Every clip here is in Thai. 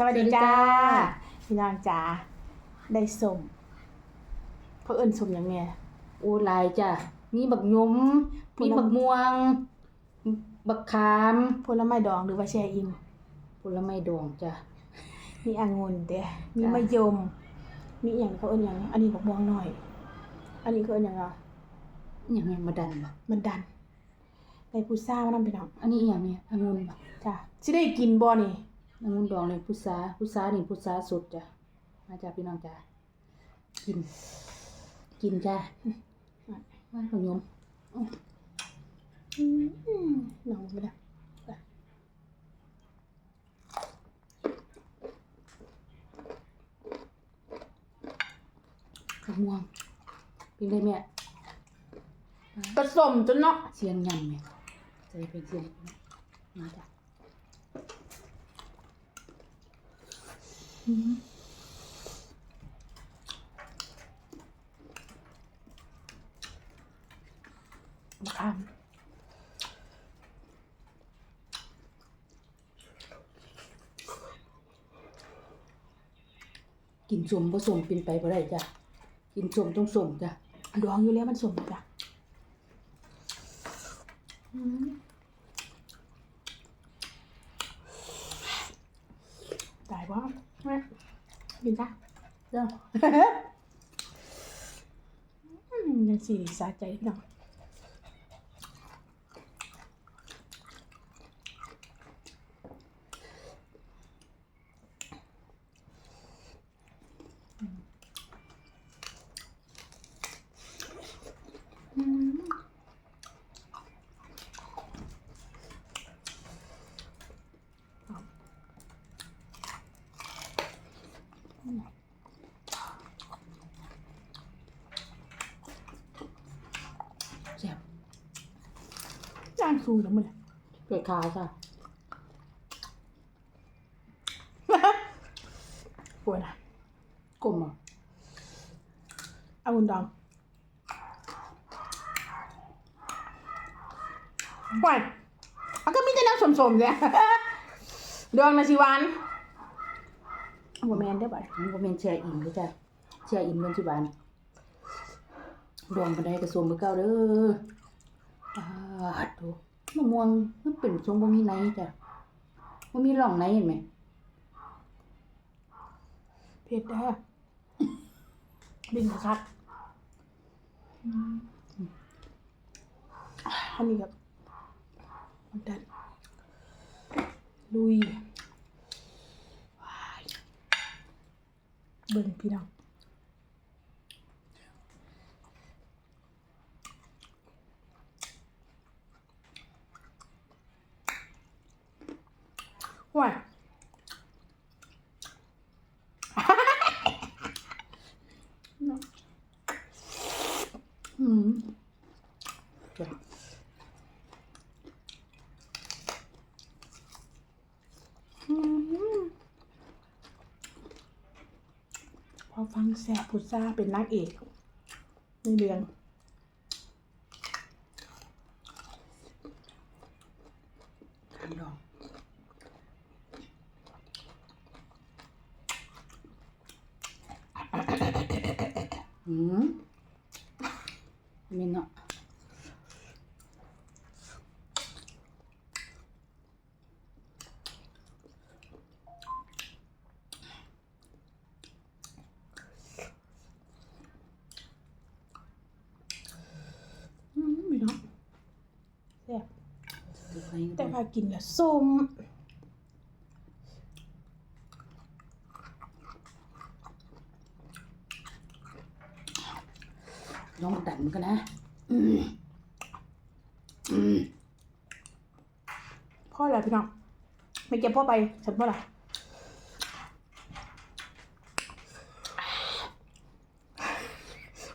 สวัสดีจ้าสวัสดีจ้า พี่น้องจ๋าได้สมเพราะเอิญสมอย่างเนี้ยโอ้หลายจ้ะมีบักยมผลมีบักม่วง บักขามผลไม้ดองหรือว่าแช่อิ่มผลไม้ดองจ้ะมีองุ่นเด้มีจ้ะมะยม มีอหย่างเขาเอิญอย่างอันนี้บักม่วงหน่อย อันนี้เขาเอิญอย่างอะอหย่างไงมาดันบ่มันดันในพุทรามันนำพี่น้องอันนี้อหย่างไงองุ่นบ่จ้ะสิได้กินบ่นี่ องุ่นดองเลยพุทราพุทรานี่พุทราสดจ้ะมาจ้ะพี่น้องจ้ะกิน กินจ้ะว่าบักยมอืมน้องไม่ได้จ้ะบักม่วงเป็นได้แม่ผสมจนเนาะเสียงยำแม่ใส่เป็นเสียงมาจ้ะ มะกินสมผสมเป็นไปบ่ได้จ้ะ กินสมต้องสมจ้ะดองอยู่แล้วมันสมจ้ะตายว่า แม่กินจ้ะจ้ะอืมยังสี่สาใจพี่น้องอืมแซ่บ ย่างสูแล้วมึงเกลือขาจ้ะปวดอะกลมอะเอาอุ่นดองปล่อยมันก็มีแต่น้ำสมๆเนี่ยดองนะสิหวานหัวแมนได้อบ่อยมันก็เป็นแช่อิ่มเลยจ้ะแช่อิ่มเงินสิบานดองบันไดกระทรวงมือเก่าเด้อ อ่าดูมะม่วงมันเป็นทรงบ่มีไหนจ้ะบ่มีร่องไหนเห็นไหมเผ็ดเด้อบินคัดอันนี้กับมันดันลุยว้ายเบิ่งพี่น้อง ว้ายอืมพอฟังแสบพุทราเป็นนางเอกในเรื่องทางดอง อืมมีเนาะ อืมพี่น้องแสบ ดูไป แต่พากินแล้วส้ม ลองดันกันนะอืมอืมพ่ออะไรพี่น้องไม่เก็บพ่อไปฉันพ่ออะไร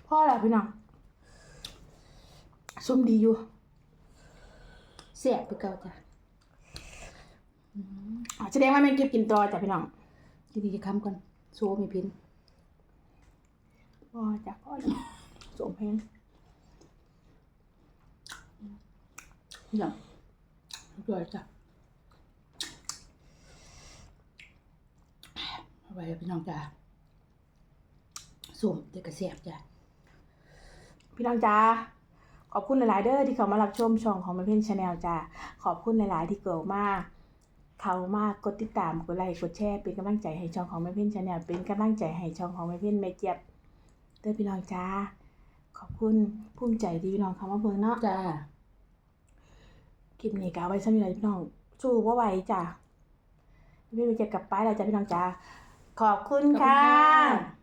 พ่ออะไรพี่น้องส้มดีอยู่เสียไปเก่าจ้ะอะแสดงว่าไม่เก็บกินต่อจ้ะพี่น้องทีนี้จะค้ำก่อนโซ่มีพินพ่อจ้ะพ่อจ้ะ สมเพงอย่างเรียบร้อยจ้ะเอาไว้พี่น้องจ้ะส้มเด็กกระเสียบจ้ะพี่น้องจ้าขอบคุณหลาย ๆ เด้อที่เขามารับชมช่องของมันเพ่นชาแนลจ้าขอบคุณหลาย ๆ ที่เกิดมาเขามากกดติดตามกดไลค์กดแชร์เป็นกำลังใจให้ช่องของแม่เพ่นชาแนลเป็นกำลังใจให้ช่องของแม่เพ่นแม่เจี๊ยบเด้อพี่น้องจ้าข อบคุณภูมิใจที่พี่น้องเขามาเบิ่งเนาะจ้าคลิปนี้ก็เอาไว้สำหรับพี่น้องสู้ว่าไหวจ้ะไม่ไปเจ็บกลับไปแล้วจ้ะพี่น้องจ้าขอบคุณขอบคุณค่ะค่ะ